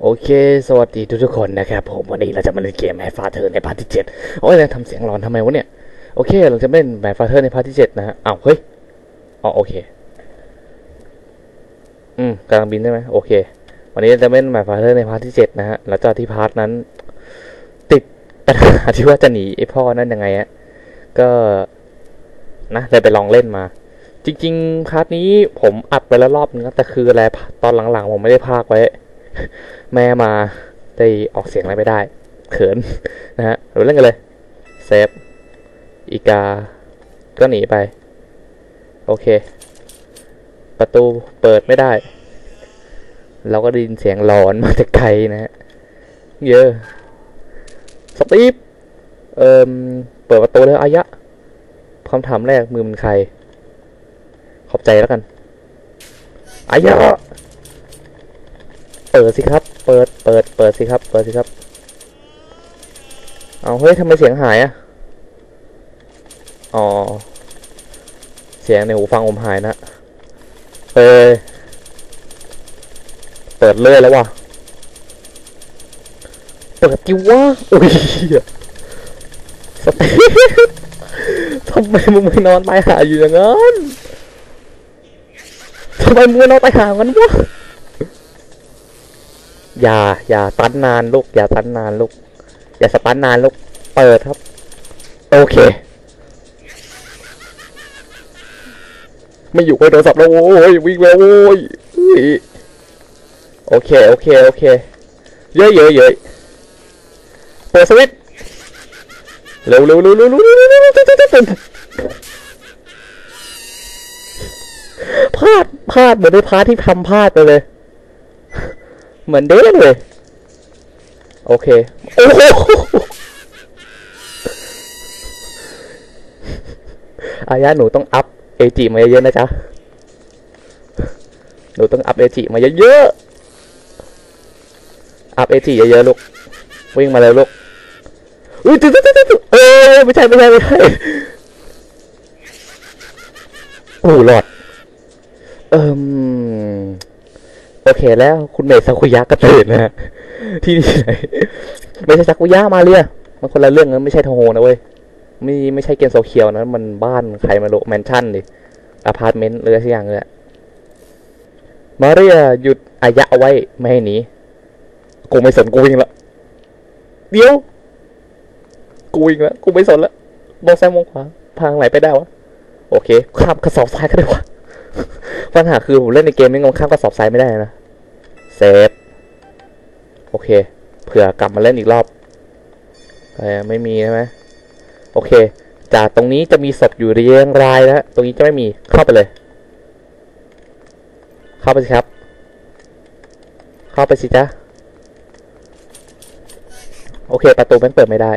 โอเค สวัสดีทุกทุกๆคนนะครับผมวันนี้เราจะมาเล่นเกมแมฟฟาเธอในพาร์ทที่เจ็ดโอ้ยแล้วทำเสียงร้อนทำไมวะเนี่ย โอเค เราจะเล่นแมฟฟาเธอในพาร์ทที่เจ็ดนะฮะอ้าวเฮ้ยอ๋อโอเคอืมกำลังบินได้ไหมโอเค วันนี้จะเล่นแมฟฟาเธอในพาร์ทที่เจ็ดนะฮะแล้วจากที่พาร์ทนั้น ติดปัญหาที่ว่าจะหนีไอพ่อนั่นยังไงฮะก็นะเลยไปลองเล่นมา จริง ๆ พาร์ทนี้ผมอัดไปแล้วรอบนึงแต่คืออะไรตอนหลังๆผมไม่ได้พากไว้ แม่มาได้ออกเสียงอะไรไม่ได้ เขินนะฮะเราเล่นกันเลยเซฟอีกา ก็หนีไป โอเค ประตูเปิดไม่ได้ เราก็ได้ยินเสียงหลอนมาจากไกลนะฮะเยอะสตีฟเอ่มเปิดประตูแล้วอายะคำถามแรกมือมันใคร ขอบใจแล้วกันอายะ เปิดสิครับ เปิด เปิด เปิดสิครับ เปิดสิครับ เอาเฮ้ยทำไมเสียงหายอะอ๋อ เสียงในหูฟังผมหายนะเออเปิดเลื่อยแล้ววะเปิดจิวะอุ้ยสเตทำไมมึงไม่นอนตายหาอยู่อย่างนั้นทำไมมึงนอนตายหางั้นวะ อย่า อย่าตันนานลูก อย่าตันนานลูก อย่าสปันนานลูก เปิดครับ โอเค ไม่อยู่กับโทรศัพท์แล้วโอ้ยวิ่งแล้วโอ้ยโอเค โอเค โอเค เยอะเยอะเยอะเปิดสวิตเร็วเร็วเร็วเร็วเร็วเร็วเร็วพลาดพลาดเหมือนในพาร์ทที่ทำพลาดไปเลย เหมือนเด้เลย โอเค โอ้โหอาหนูต้องอัพเอจิมาเยอะๆนะจ๊ะ หนูต้องอัพเอจิมาเยอะๆ อัพเอจิเยอะๆลูก วิ่งมาเลยลูก อุ้ยตุ๊ดตุ๊ดตุ๊ดเออไม่ใช่ไม่ใช่ไม่ใช่โอ้หลอด เอิ่ม โอเคแล้วคุณเมย์ซากุยะก็ตื่นนะฮะที่นี่ไหนไม่ใช่ซากุยะมาเรียมันคนละเรื่องนะไม่ใช่โทโฮนะเว้ยไม่ไม่ใช่เกมโซเคียวนะมันบ้านใครมาโลแมนชั่นดิอพาร์ตเมนต์หรือสักอย่างเลยมาเรียหยุดอายะเอาไว้ไม่ให้หนีกูไม่สนกูวิ่งละเดี๋ยวกูวิ่งละกูไม่สนละมองซ้ายมองขวาทางไหนไปได้วะโอเคข้ามกระสอบทรายก็ได้วะ ปัญหาคือผมเล่นในเกมไม่งงข้ามกระสอบทรายไม่ได้นะเซฟโอเค เผื่อกลับมาเล่นอีกรอบแต่ไม่มีใช่ไหมโอเค จากตรงนี้จะมีศพอยู่เรียงรายนะตรงนี้จะไม่มีเข้าไปเลย เข้าไปสิครับ เข้าไปสิจ๊ะโอเค ประตูมันเปิดไม่ได้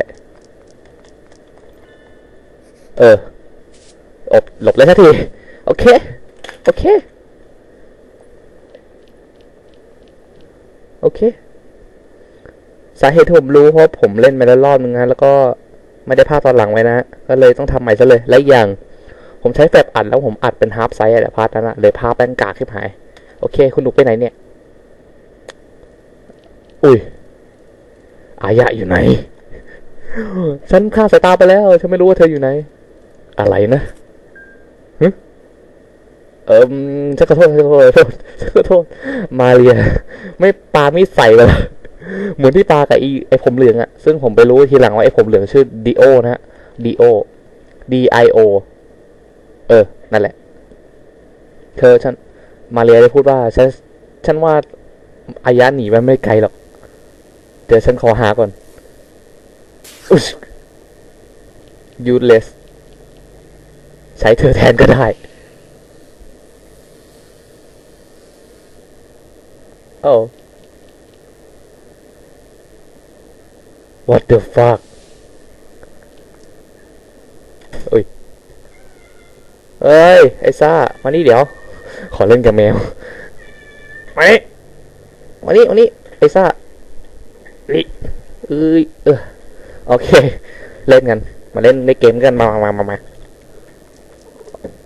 เอออบหลบเลยทันที โอเค โอเคโอเค สาเหตุที่ผมรู้เพราะผมเล่นมาแล้วรอบนึงนะแล้วก็ไม่ได้ภาพตอนหลังไว้นะ ก็เลยต้องทำใหม่ซะเลย และอย่าง ผมใช้แฟลชอัดแล้วผมอัดเป็นฮาร์ปไซส์อะแต่พาร์ทนั้นอะเลยภาพแป้งกากขึ้นหาย โอเค คุณหนูไปไหนเนี่ย อุ้ย อายะอยู่ไหน ฉันฆ่าสายตาไปแล้ว ฉันไม่รู้ว่าเธออยู่ไหน อะไรนะ เออฉันขอโทษฉันขอโทษฉันขอโทษ มาเรีย ไม่ปาไมีดใส่เลยเหมือนที่ปากับไอ้ไอ้ผมเหลืองอะซึ่งผมไปรู้ทีหลังว่าไอ้ผมเหลืองชื่อดีโอนะฮะดีโอ D I O เออ นั่นแหละ เธอฉัน มาเรียได้พูดว่า ฉัน ฉันว่าอายะหนีมันไม่ไกลหรอก เดี๋ยวฉันขอหาก่อน useless ใช้เธอแทนก็ได้ Oh. What the fuck? Ui. Ơi, ai xa, mà đi đéo. Khỏi lên cả mèo. Mày. Mà đi, mà đi, ai xa. Đi. Ui, ừ. Ok, lên ngành. Mà lên lấy kiếm gần mà mà mà mà.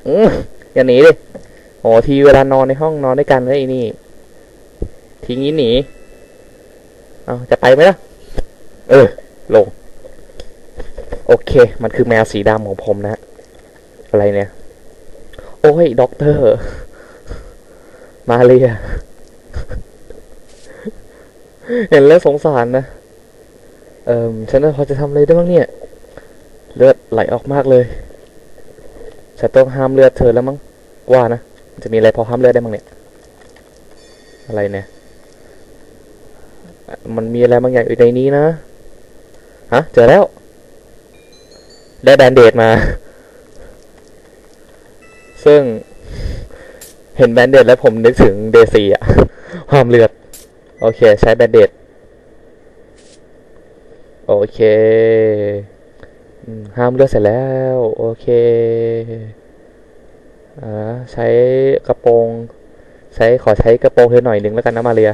Ừ, nhà ní đi. โอ้ทีเวลานอนในห้องนอนด้วยกันไอ้นี่ ทีงี้หนี เอาจะไปไหมล่ะ เออ ลง โอเค มันคือแมวสีดำของผมนะ อะไรเนี่ย โอ้ย ด็อกเตอร์ มาเรียเห็นแล้วสงสารนะ เอ่อฉันพอจะทำอะไรได้บ้างเนี่ย เลือดไหลออกมากเลยฉันต้องห้ามเลือดเธอแล้วมั้งว่านะ จะมีอะไรพอห้ามเลือดได้บ้างเนี่ย อะไรเนี่ย มันมีอะไรบางอย่างอยู่ในนี้นะฮะเจอแล้ว ได้แบนเดดมา ซึ่งเห็นแบนเดดแล้วผมนึกถึงเดซีอะห้ามเลือด โอเค ใช้แบนเดดโอเคห้ามเลือดเสร็จแล้ว โอเคอ่าใช้กระโปรง ใช้ขอใช้กระโปรงเธอหน่อยหนึ่งแล้วกันนะมาเรีย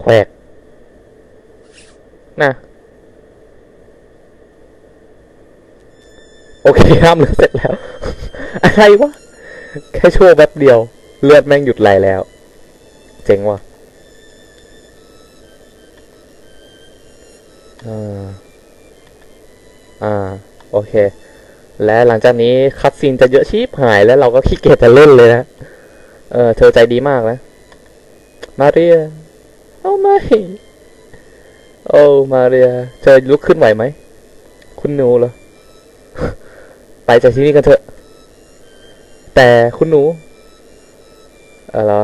แขวก นะโอเคห้ามเลือดเสร็จแล้ว อะไรวะ แค่ชั่วแป๊บเดียว เลือดแม่งหยุดไหลแล้ว เจ๋งว่ะอ่า อ่า โอเค และหลังจากนี้คัดซีนจะเยอะชิบหายแล้วเราก็ขี้เกียจจะเล่นเลยนะ เออ เธอใจดีมากนะ มาเรีย เอาไม่ โอ้มาเรียเธอลุกขึ้นไหวไหม คุณหนูเหรอ ไปจากที่นี่กันเถอะ แต่คุณหนูอะไรเหรอ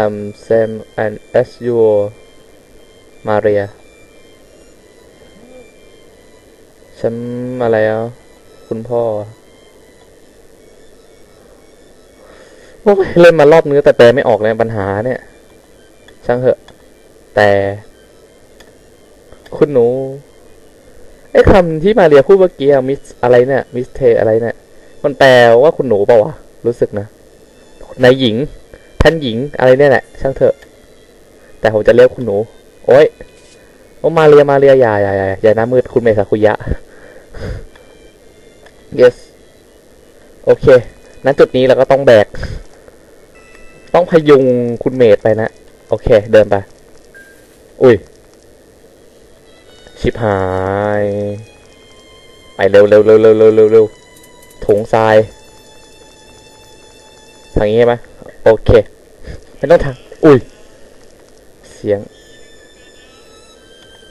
um same and as you Maria ฉันอะไรอะคุณพ่อ โอ้ยเล่นมารอบนึงแต่แปลไม่ออกเลยปัญหาเนี่ย ช่างเถอะ แต่ คุณหนูไอ้คำที่มาเรียพูดเมื่อกี้มิสอะไรเนี่ยมิสเทอะไรเนี่ยมันแปลว่าคุณหนูเปล่าวะรู้สึกนะนายหญิง ท่านหญิงอะไรเนี่ยแหละ ช่างเถอะ แต่ผมจะเรียกคุณหนู โอ้ยโอมาเรียมาเรียอย่าอย่าอย่าอย่าหน้ามืดคุณเมษาคุยะ yes โอเคณจุดนี้เราก็ต้องแบก ต้องพยุงคุณเมธไปนะ โอเค เดินไป อุ้ย ชิบหาย ไปเร็วเร็วเร็วเร็วเร็วเร็วเร็วถุงทราย ทางนี้ใช่ไหมโอเค ไม่ต้องทาง อุ้ย เสียง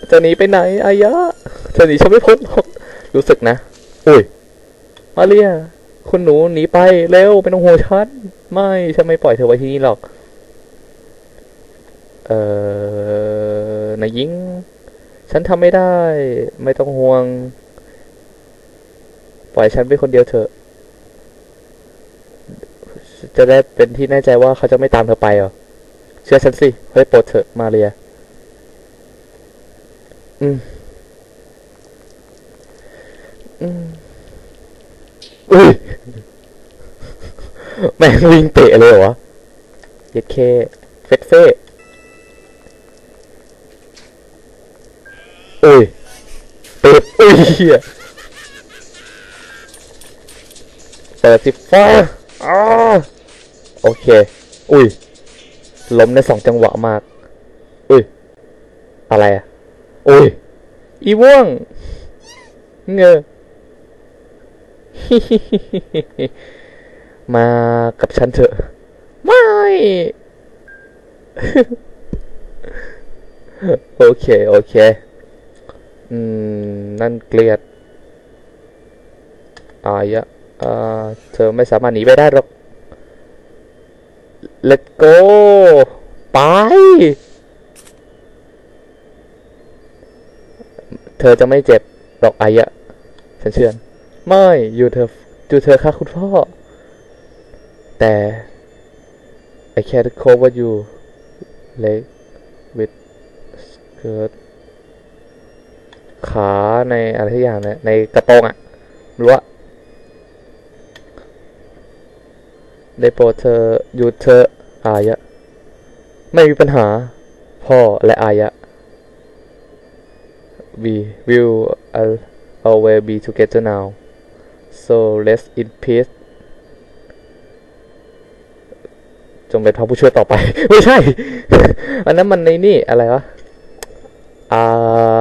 จะหนีไปไหนอายะจะหนีฉันไม่พ้นหรอก รู้สึกนะ อุ้ย มาเรียคุณหนูหนีไปเร็วเป็นองห่วงฉัน ไม่ฉันไม่ปล่อยเธอไว้ที่นี่หรอก เอ่อนายหญิง ฉันทำไม่ได้ ไม่ต้องห่วง ปล่อยฉันไปคนเดียวเถอะ จะได้เป็นที่แน่ใจว่าเขาจะไม่ตามเธอไปเหรอ เชื่อฉันสิ เฮ้ยโปรดเถอะมาเรีย อืม อืมอุ้ยแม่งวิ่งเตะเลยเหรอเย็ดเคเฟดเฟ่ อุ้ยเปิดอุ้ยเฮียเปิดสิฟ้าอ้าโอเค อุ้ย ล้มในสองจังหวะมาก อุ้ย อะไรอะ อุ้ย อีว่วง เงอมากับฉันเถอะ ไม่ โอเค โอเค อืม นั่นเกลียดอายะอ่าเธอไม่สามารถหนีไปได้หรอก Let go ไป เธอจะไม่เจ็บหรอกอายะฉันเชื่อไม่อยู่เธออยู่เธอค่ะคุณพ่อ แต่ I can't cover you leg with skirt ขาในอะไรทุกอย่างเนี่ยในกระโปรงอะรู้ว่าได้โปรดเธออยู่เธออายะ ไม่มีปัญหา พ่อและอายะ we will al- always be together now so rest in peace จงเป็นพระผู้ช่วยต่อไป ไม่ใช่ อันนั้นมันในนี่อะไรวะ อ่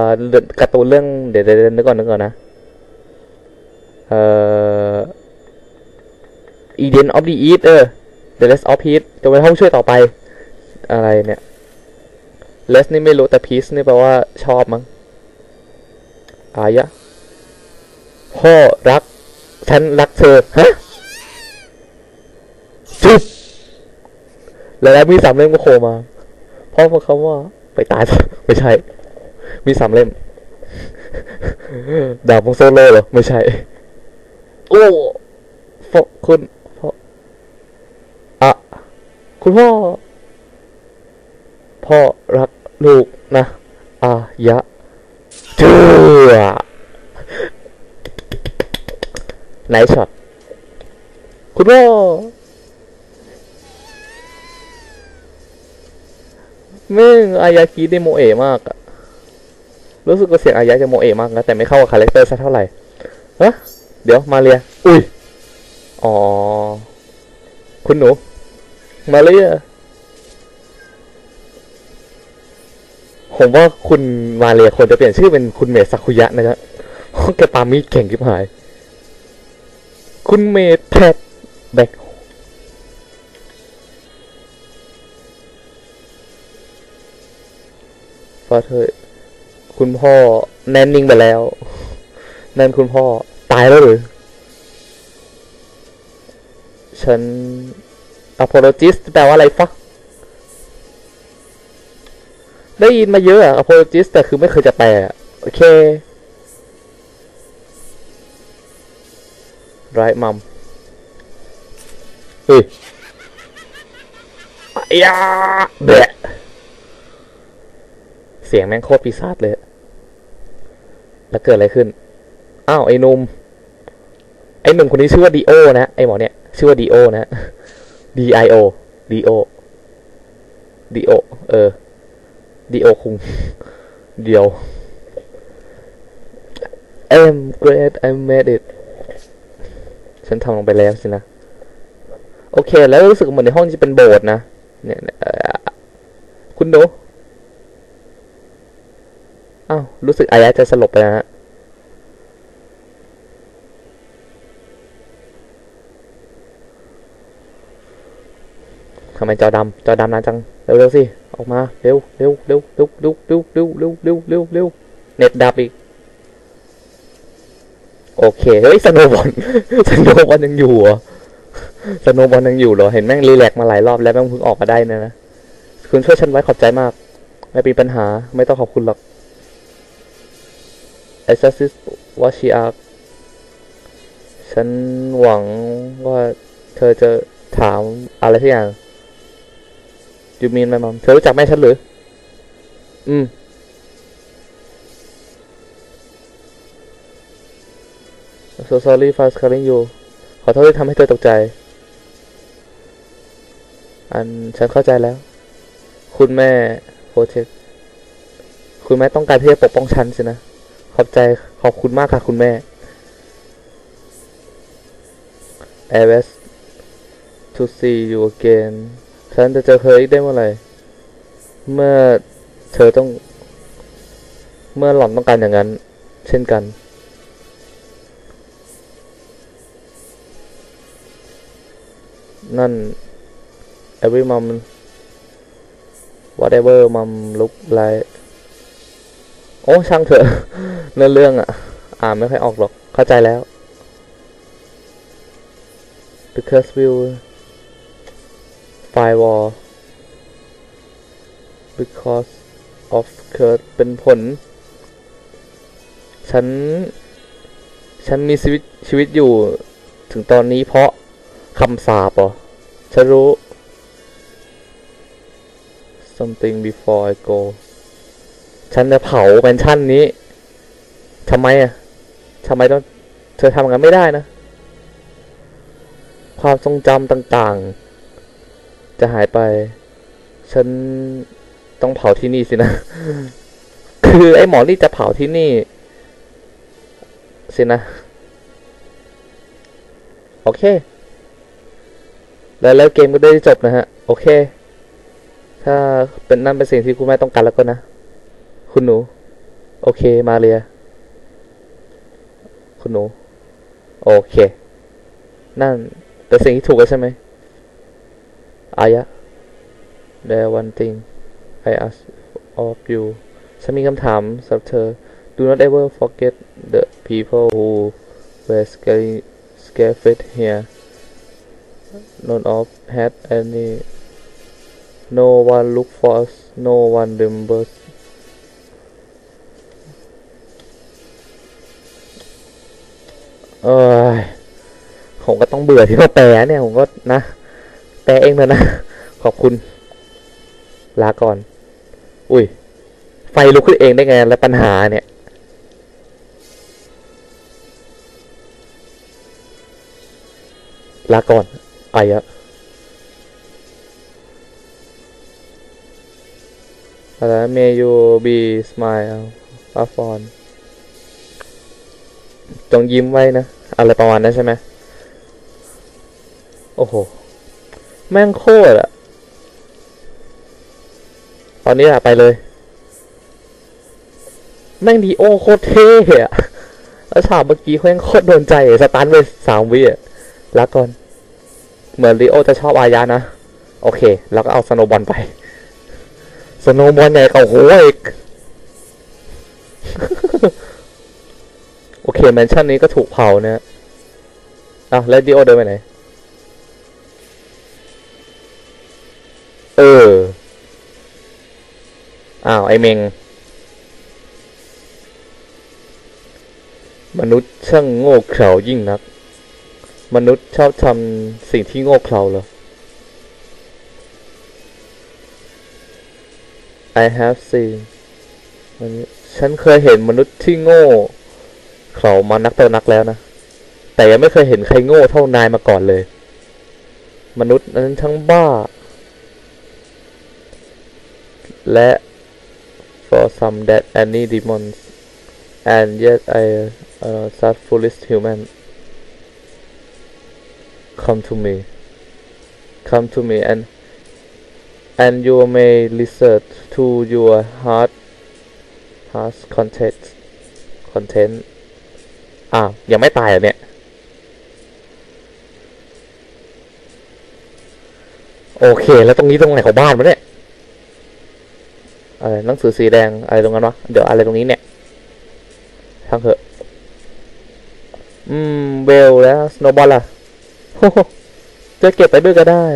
าเรื่องการ์ตูนเรื่องเดี๋ยวเดี๋ยวเดี๋ยวนึกก่อนนึกก่อนนะเอ่อ Eden of the East เออ The Rest of Peace จะเป็นห้องช่วยต่อไป อะไรเนี่ย Les นี่ไม่รู้แต่ Peace นี่แปลว่าชอบมั้งอายะพ่อรัก ฉันรักเธอ ฮะจุบแล้วแล้วมีสามเล่มก็โผล่มาพ่อพูดคำว่า ไปตายซะไม่ใช่ มีสามเล่ม ดาบของโซโล่เหรอ ไม่ใช่ โอ้ฟอคุณพ่ออะคุณพ่อ พ่อรักลูกนะ อายะเจือไหนช็อต คุณพ่อแม่งอายาคีได้โมเอะมากอะ รู้สึกว่าเสียงอายาจะโมเอะมากนะแต่ไม่เข้ากับคาแรคเตอร์สักเท่าไหร่ฮะเดี๋ยวมาเรีย อุ้ย อ๋อ คุณหนู มาเรีย ผมว่าคุณมาเรียควรจะเปลี่ยนชื่อเป็นคุณเมสักุยะนะครับเพราะแกปามีดเก่งกิบหาย คุณเมแพทแบ็คฟาเธอ คุณพ่อแน่นิ่งไปแล้ว นั่นคุณพ่อ ตายแล้วหรือ ฉัน apologist แปลว่าอะไรฟะได้ยินมาเยอะอะ apologist แต่คือไม่เคยจะแปล โอเค ไรมัมเฮ้ยอ้ยาแบะเสียงแม่งโคตรปีศาจเลย แล้วเกิดอะไรขึ้น อ้าวไอ้นุ่มไอ้หนุ่มคนนี้ชื่อว่าดีโอนะไอ้หมอเนี่ยชื่อว่าดีโอนะ D I O D O D O เออ D O คุงเดียว I'm great I made it ฉันทำลงไปแล้วสินะ โอเค แล้วรู้สึกเหมือนในห้องจะเป็นโบสถ์นะ เนี่ยคุณดู อ้าวรู้สึกอายะจะสลบไปแล้วฮะทำไมจอดำจอดำนานจังเร็วเร็วๆสิ ออกมา เร็วเร็วเร็วเร็วเร็วเร็วเร็วเร็วเร็วเร็วเร็วเน็ตดับอีก โอเค เฮ้ยสโนบอลสโนบอลยังอยู่เหรอสโนบอลยังอยู่เหรอ เห็นแม่งรีแลกมาหลายรอบแล้วแม่งเพิ่งออกมาได้นะนะ คุณช่วยฉันไว้ขอบใจมาก ไม่มีปัญหา ไม่ต้องขอบคุณหรอก Assassin ว a ชิอาฉันหวังว่าเธอจะถามอะไรทุกอย่างยูมีนไหมมัมเธอรู้จักแม่ฉันหรือ อืม so sorry for scaring you ขอโทษที่ทำให้เธอตกใจ อันฉันเข้าใจแล้ว คุณแม่โปรเทคคุณแม่ต้องการที่จะปกป้องฉันสินะข อบใจขอบคุณมากค่ะคุณแม่ I wish to see you again ฉันจะเจอเธออีกได้เมื่อไหร่ เมื่อเธอต้อง เมื่อหล่อนต้องการอย่างนั้น เช่นกัน นั่น every mom whatever mom look like โอ้ช่างเถอะเรื่อเรื่องอะอ่านไม่ค่อยออกหรอก เข้าใจแล้ว because will firewall because of curse เป็นผล ฉัน ฉันมีชีวิตชีวิตอยู่ถึงตอนนี้เพราะคำสาปเหรอฉันรู้ something before I go ฉันจะเผาแมนชั่นนี้ทำไมอะทำไมต้องเธอทำอย่างนั้นไม่ได้นะ ความทรงจำต่างๆ จะหายไป ฉันต้องเผาที่นี่สินะ คือไอ้หมอนี่จะเผาที่นี่ สินะ โอเค แล้วแล้วเกมก็ได้จบนะฮะ โอเค ถ้าเป็นนั่นเป็นสิ่งที่คุณแม่ต้องการแล้วก็นะ คุณหนู โอเค มาเรีย คุณหนู โอเค นั่นเป็นสิ่งที่ถูกแล้วใช่ไหมอายะ There one thing I ask of you ฉันมีคำถามสำหรับเธอ Do not ever forget the people who were scary scared here none of had any no one look for us no one remembers เอ้ยผมก็ต้องเบื่อที่มาแปลเนี่ยผมก็นะ แปลเองเถอะนะ ขอบคุณ ลาก่อน อุ้ย ไฟลุกขึ้นเองได้ไง แล้วปัญหาเนี่ย ลาก่อนอายะอะไร May you be smile up on จงยิ้มไว้นะ อะไรประมาณนั้นใช่ไหมโอ้โห แม่งโคตรอะตอนนี้อะไปเลย แม่งดีโอโคตรเท่อะแล้วฉากเมื่อกี้แม่งโคตรโดนใจสตันไปสามวิอะลาก่อน เหมือนลีโอจะชอบอายานะ โอเค แล้วก็เอาสโนบอลไป สโนบอลใหญ่กว่าโหอีก อเคแมนชั่นนี้ก็ถูกเผาเนี่ยอ้าวแล้วดิโอเดินไปไหน เออ อ้าว ไอเมง มนุษย์ช่างโง่เขลายิ่งนัก มนุษย์ชอบทำสิ่งที่โง่เขลาเหรอ I have seen มันฉันเคยเห็นมนุษย์ที่โง่ เขามานักต่อนักแล้วนะ แต่ยังไม่เคยเห็นใครโง่เท่านายมาก่อนเลย มนุษย์นั้นทั้งบ้า และ for some that any demons and yet I uh, such foolish human come to me come to me and and you may listen to your heart heart content content อ้าวยังไม่ตายเหรอะเนี่ย โอเค แล้วตรงนี้ตรงไหนของบ้านวะเนี่ยอะไรหนังสือสีแดงอะไรตรงนั้นวะเดี๋ยวอะไรตรงนี้เนี่ยทางเถอะ อืมเบลแล้วสโนบอลล่ะโอ้โหจะเก็บไปด้วยก็ได้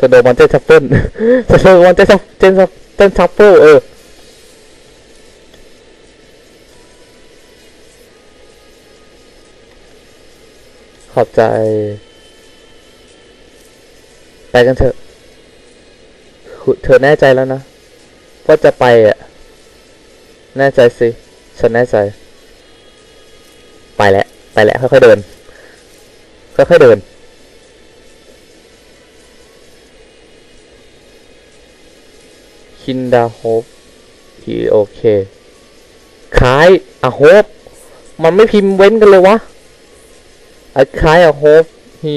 สโนบอลเต้นชัฟเฟิลสโนบอลเต้นชัฟเต้นชัฟ เต้นชัฟเฟิลเออขอบใจ ไปกันเถอะ เธอแน่ใจแล้วนะ ว่าจะไปอะ แน่ใจสิ ฉันแน่ใจ ไปแล้ว ไปแล้วค่อยๆเดิน ค่อยๆเดิน คินดาโฮปทีโอเคคล้ายอะโฮปมันไม่พิมพ์เว้นกันเลยวะอะคล้ายอะโฮปฮี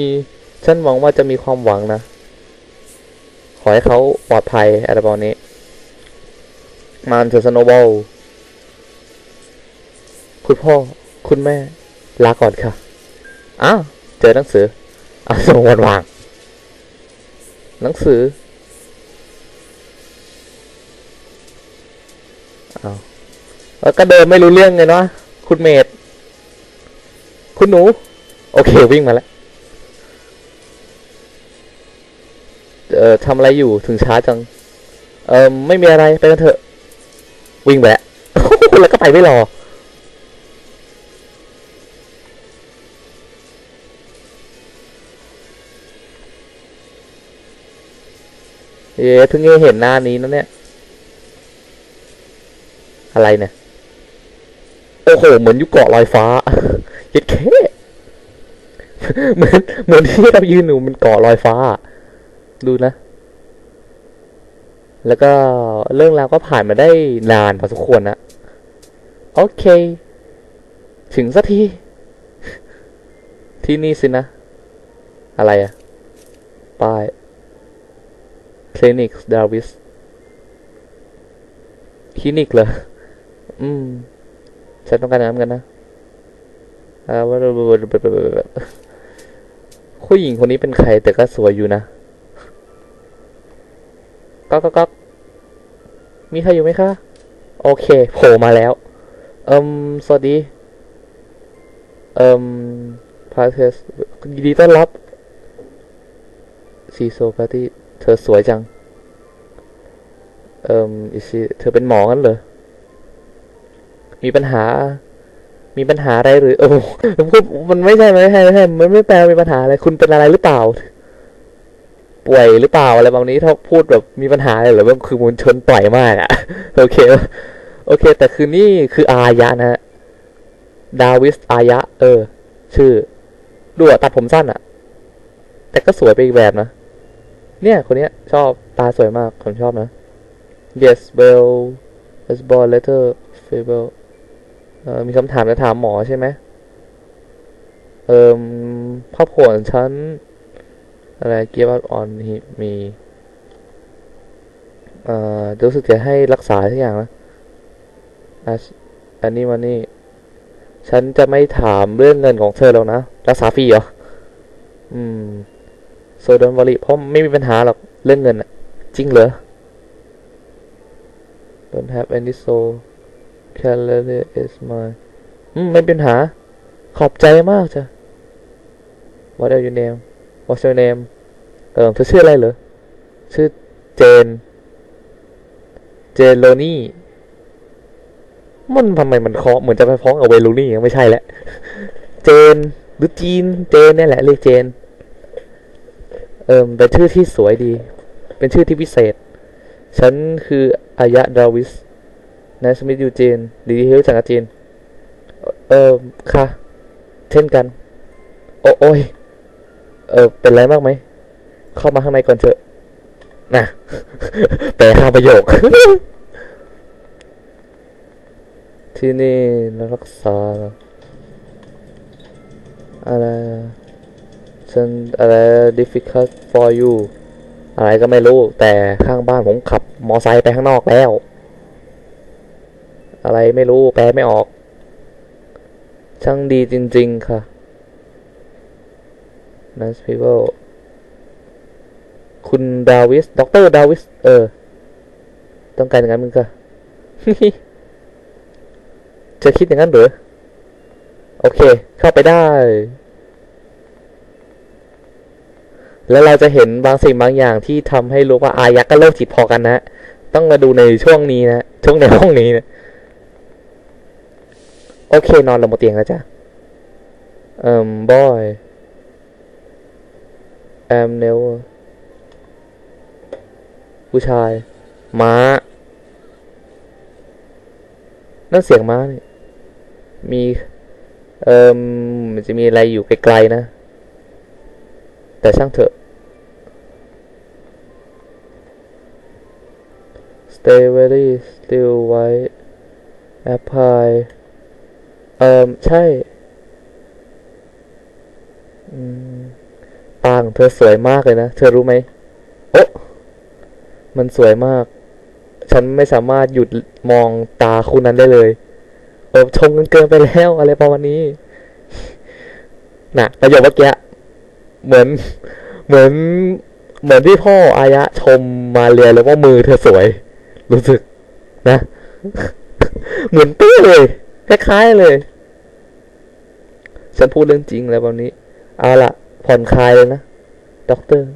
ฉันหวังว่าจะมีความหวังนะ ขอให้เขาปลอดภัยอะไรประมาณนี้มันเถอะสโนบอลคุณพ่อคุณแม่ ลาก่อนค่ะ อ้าว เจอหนังสืออะส่งวันวาง หนังสือ อ้าแล้วก็เดินไม่รู้เรื่องไงนาะคุณเมดคุณหนู โอเควิ่งมาแล้วเอ่อทำอะไรอยู่ถึงช้าจัง เอ่อไม่มีอะไรไปกันเถอะ วิ่งไปแล้วแล้วก็ไปไม่รอเย้เพิ่งเห็นหน้านี้นะเนี่ย อะไรเนี่ย โอ้โห เหมือนยุคเกาะลอยฟ้าเย็ดแค่เหมือนเหมือนที่เรายืนอยู่มันเกาะลอยฟ้า ดูนะ แล้วก็เรื่องราวก็ผ่านมาได้นานพอสมควรนะโอเค ถึงสักที ที่นี่สินะ อะไรอะป้ายคลินิกดาวิสคลินิกเหรอ อืมฉันต้องการน้ำกันนะอ่าว่าผู้หญิงคนนี้เป็นใครแต่ก็สวยอยู่นะก๊อกก๊อกก๊อกมีใครอยู่ไหมคะ โอเคโผล่มาแล้ว เอิมสวัสดี เอิมพาเทสยินดีต้อนรับซีโซปาร์ตี้เธอสวยจัง เอิมอิชิเธอเป็นหมอกันเหรอ มีปัญหา มีปัญหาอะไรหรือ โอ้พูดมันไม่ใช่ไม่ใช่ไม่ใช่มันไม่แปลมีปัญหาอะไร คุณเป็นอะไรหรือเปล่า ป่วยหรือเปล่าอะไรแบบนี้ถ้าพูดแบบมีปัญหาอะไรหรือว่าคือมวลชนปล่อยมากอะโอเค โอเค แต่คือนี่คืออายะนะดาวิสอายะ เออ ชื่อดูอะตัดผมสั้นอะแต่ก็สวยไปอีกแบบนะ เนี่ย คนเนี้ย ชอบตาสวยมากผมชอบนะ yes well as born letter fable มีคำถามจะถามหมอใช่ไหมเอ่มภาพผลฉันอะไร give up on him มีเอ่อรู้สึกจะให้รักษาทุกอย่างนะอันนี้วันนี้ฉันจะไม่ถามเรื่องเงินของเธอแล้วนะ รักษาฟรีเหรอ อืม so don't worry เพราะไม่มีปัญหาหรอก เรื่องเงินอะจริงเหรอ don't have any soul calendar is mine อืมไม่เป็นหา ขอบใจมากจ้ะ what are your name what's your name เออเธอชื่ออะไรเหรอ ชื่อเจน เจนโลนี่ มันทำไมมันเคาะเหมือนจะไปฟ้องกับเวลูนี่ยังไม่ใช่แหละ เจนหรือจีน เจนเนี่ยแหละเรียกเจน เอิมเป็นชื่อที่สวยดี เป็นชื่อที่พิเศษ ฉันคืออายะดาวิส นายสมิธยูเจนดีที่รู้จักกับจีน เออค่ะ เช่นกัน โอโอ้ยเออเป็นไรมากไหม เข้ามาข้างในก่อนเถอะนะแปลข้าประโยค ที่นี่รักษา อะไรฉันอะไร difficult for you อะไรก็ไม่รู้ แต่ข้างบ้านผมขับ มอไซค์ไปข้างนอกแล้ว อะไรไม่รู้แปลไม่ออก ช่างดีจริง ๆ ค่ะ nice people คุณดาวิสด็อกเตอร์ดาวิส เออ ต้องการอย่างนั้นมึงค่ะจะคิดอย่างนั้นหรือ โอเค เข้าไปได้ แล้วเราจะเห็นบางสิ่งบางอย่างที่ทำให้รู้ว่าอายักษ์ก็เริ่มจิตพอกันนะ ต้องมาดูในช่วงนี้นะ ช่วงในห้องนี้นะ โอเคนอนลงบนเตียงแล้วจ้ะเอ่ม boy am never ผู้ชาย ม้า นั่นเสียงม้านี่มี เอ่มมันจะมีอะไรอยู่ไกลๆนะ แต่ช่างเถอะ stay very still white apply เอ่มใช่ อืมปางเธอสวยมากเลยนะ เธอรู้ไหมโอ้มันสวยมาก ฉันไม่สามารถหยุดมองตาคุณนั้นได้เลยเออชมกันเกินไปแล้วอะไรประมาณนี้น่ะประโยคเมื่อกี้เหมือน เหมือน เหมือนที่พ่ออายะชมมาเรียเลยว่ามือเธอสวย รู้สึก นะ เหมือนเป้เลย คล้ายๆเลยฉันพูดเรื่องจริงแล้วแบบนี้ เอาละผ่อนคลายเลยนะด็อกเตอร์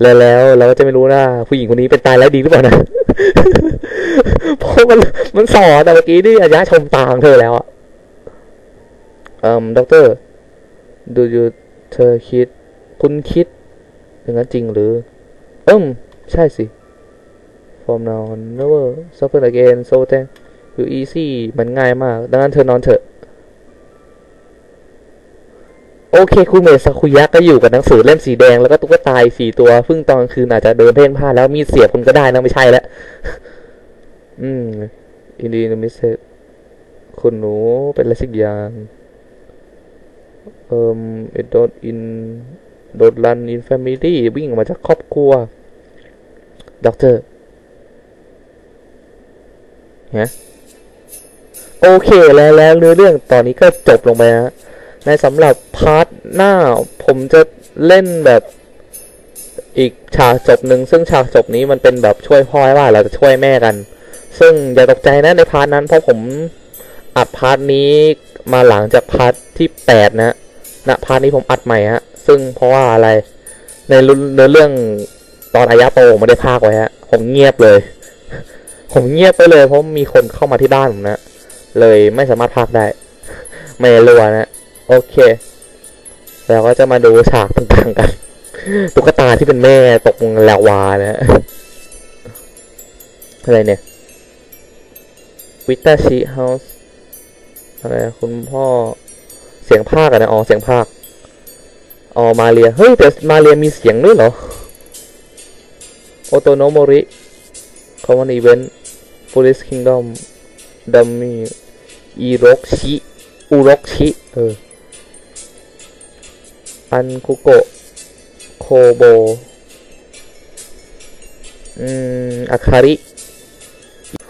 แล้วแล้วเราก็จะไม่รู้นะผู้หญิงคนนี้เป็นตายแล้วดีหรือเปล่านะเพราะมันมันสอนแต่เมื่อกี้นี่อายะชมตาของเธอแล้วอะอืมด็อกเตอร์ดูอยู่เธอคิด คุณคิด อย่างนั้นจริงหรือเอิมใช่สิ from now on never suffer again so thank you easy มันง่ายมาก ดังนั้นเธอนอนเถอะ โอเคคุณเมซาคุยะก็อยู่กับหนังสือเล่มสีแดงแล้วก็ตุ๊กตาสี่ตัวซึ่งตอนคืนอาจจะเดินเพ่นพ่านแล้วมีเสียบคุณก็ได้นะไม่ใช่แล้ว อืม อินดีนมิสเซคุณหนูเป็นอะไรสักอย่างเอ่ม it don't in don't run in family วิ่งออกมาจากครอบครัวด็อกเตอร์ฮะ โอเคแล้วแล้วเนื้อเรื่องตอนนี้ก็จบลงไปนะในสำหรับพาร์ทหน้าผมจะเล่นแบบอีกฉากจบหนึ่งซึ่งฉากจบนี้มันเป็นแบบช่วยพ่อว่าเราจะช่วยแม่กัน ซึ่งอย่าตกใจนะในพาร์ทนั้นเพราะผมอัดพาร์ทนี้มาหลังจากพาร์ทที่แปดนะณพาร์ทนี้ผมอัดใหม่ฮะซึ่งเพราะว่าอะไรในเนื้อเรื่องตอนอายะโปไม่ได้พากไว้ฮะผมเงียบเลย ผมเงียบไปเลยเพราะมีคนเข้ามาที่บ้านผมนะ เลยไม่สามารถพากได้ ไม่รัวนะ โอเคแล้วก็จะมาดูฉากต่างๆกัน ตุ๊กตาที่เป็นแม่ตกลงลาวานะอะไรเนี่ยวิตาชิเฮาส์อะไรคุณพ่อเสียงภาคอะนะอ๋อเสียงภาคอ๋อมาเรีย เฮ้ย แต่มาเรียมีเสียงด้วยเหรอโอโตโนโมริคอมมอนอีเวนต์ฟูริสคิงดอม ดัมมี่อีโรกชิอุรกชิเอออันคุโกะโคโบอืมอาคาริ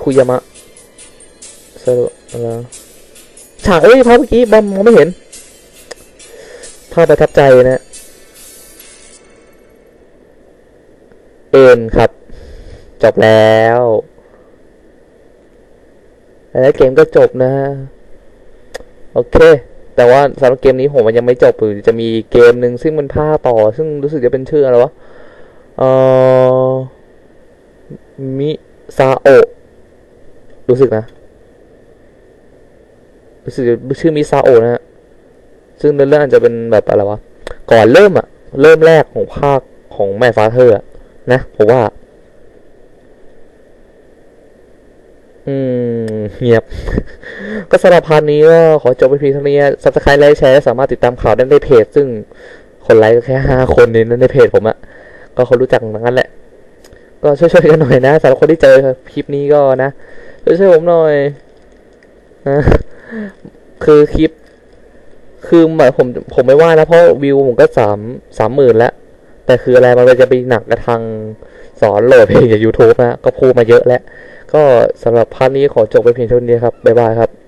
คุยามะสรุปอะไรฉากเอ้ยภาพเมื่อกี้บอมมองไม่เห็นภาพประทับใจนะเอ็นครับ จบแล้ว แล้วเกมก็จบนะโอเค แต่ว่าสำหรับเกมนี้ผมมันยังไม่จบอยู่จะมีเกมหนึ่งซึ่งมันภาคต่อ ซึ่งรู้สึกจะเป็นชื่ออะไรวะเอ่อมิซาโอรู้สึกนะ รู้สึกชื่อมิซาโอนะฮะซึ่งเรื่องอาจจะเป็นแบบอะไรวะ ก่อนเริ่มอะเริ่มแรกของภาคของแม่ฟ้าเธออะนะผมว่า อืม เงียบ ก็สำหรับพาร์ทนี้ก็ขอจบไปเพียงเท่านี้ซับสไครต์ไลค์แชร์สามารถติดตามข่าวได้ในเพจ ซึ่งคนไลค์ก็แค่ห้าคนในนั้นในเพจผมอะก็คนรู้จักงนั้นแหละ ก็ช่วยๆกันหน่อยนะสำหรับคนที่เจอคลิปนี้ก็นะช่วยๆผมหน่อยนะคือคลิป คือหมายผมผมไม่ว่านะเพราะวิวผมก็สามสามหมื่นแล้ว แต่คืออะไรมันจะไปหนักกระทางสอนโหลดเพลงจาก YouTube นะ ก็พูดมาเยอะแล้ว ก็สำหรับพาร์ทนี้ขอจบไปเพียงเท่านี้ครับ บ๊ายบายครับ